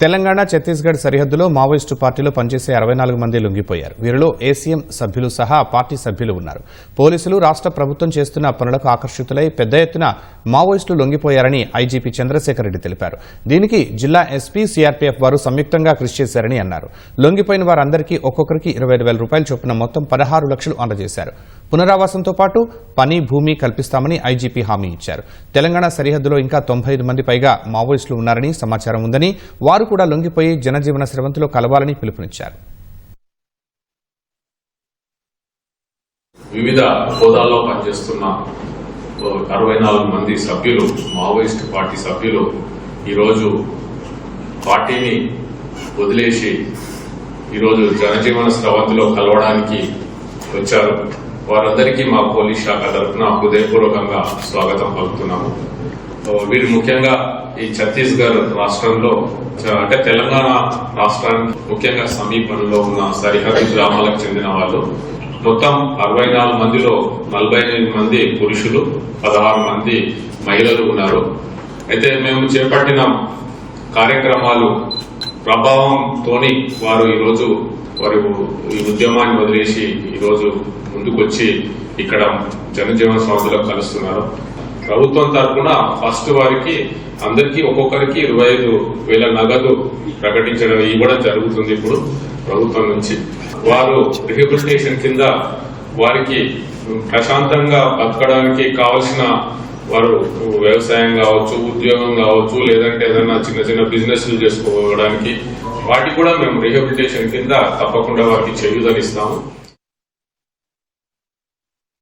తెలంగాణ ఛత్తీస్గఢ్ సరిహద్దులో మావోయిస్టు పార్టీలో పనిచేసే అరవై నాలుగు మంది లొంగిపోయారు. వీరిలో ఏసీఎం సభ్యులు సహా పార్టీ సభ్యులు ఉన్నారు. పోలీసులు రాష్ట్ర ప్రభుత్వం చేస్తున్న పనులకు ఆకర్షితులై పెద్ద ఎత్తున మావోయిస్టులు లొంగిపోయారని ఐజీపీ చంద్రశేఖర్ రెడ్డి తెలిపారు. దీనికి జిల్లా ఎస్పీ సీఆర్పీఎఫ్ వారు సంయుక్తంగా కృషి చేశారని అన్నారు. లొంగిపోయిన వారందరికీ ఒక్కొక్కరికి ఇరవై వేల రూపాయల చొప్పున మొత్తం పదహారు లక్షలు అందజేశారు. పునరావాసంతో పాటు పని భూమి కల్పిస్తామని ఐజీపీ హామీ ఇచ్చారు. తెలంగాణ సరిహద్దులో ఇంకా తొంభై మంది పైగా మావోయిస్టులు ఉన్నారని సమాచారం ఉందని వారు కూడా లొంగిపోయి జనజీవన స్రవంతిలో కలవాలని పిలుపునిచ్చారు. వివిధ హోదాల్లో పనిచేస్తున్న అరవై నాలుగు మంది సభ్యులు మావోయిస్ట్ పార్టీ సభ్యులు ఈరోజు పార్టీని వదిలేసి ఈరోజు జనజీవన స్రవంతిలో కలవడానికి వచ్చారు. వారందరికీ మా పోలీస్ శాఖ తరఫున హృదయపూర్వకంగా స్వాగతం పలుకుతున్నాము. వీరు ముఖ్యంగా ఈ ఛత్తీస్గఢ్ రాష్ట్రంలో అంటే తెలంగాణ రాష్ట్రానికి ముఖ్యంగా సమీపంలో ఉన్న సరిహద్దు గ్రామాలకు చెందిన వాళ్ళు. మొత్తం అరవై నాలుగు మందిలో నలభై ఎనిమిది మంది పురుషులు పదహారు మంది మహిళలు ఉన్నారు. అయితే మేము చేపట్టిన కార్యక్రమాలు ప్రభావంతోని వారు ఈరోజు వారు ఈ ఉద్యమాన్ని వదిలేసి ఈరోజు ముందుకొచ్చి ఇక్కడ జనజీవన సంస్థలో కలుస్తున్నారు. ప్రభుత్వం తరఫున ఫస్ట్ వారికి అందరికీ ఒక్కొక్కరికి ఇరవై ఐదు వేల నగదు ప్రకటించడం ఇవ్వడం జరుగుతుంది ఇప్పుడు ప్రభుత్వం నుంచి. వారు రిహబిలిటేషన్ కింద వారికి ప్రశాంతంగా బతకడానికి కావలసిన వారు వ్యవసాయం కావచ్చు ఉద్యోగం కావచ్చు లేదంటే ఏదైనా చిన్న చిన్న బిజినెస్లు చేసుకోవడానికి వాటికి కూడా మేము రిహబిలిటేషన్ కింద తప్పకుండా వారికి చేయూతనిస్తాము.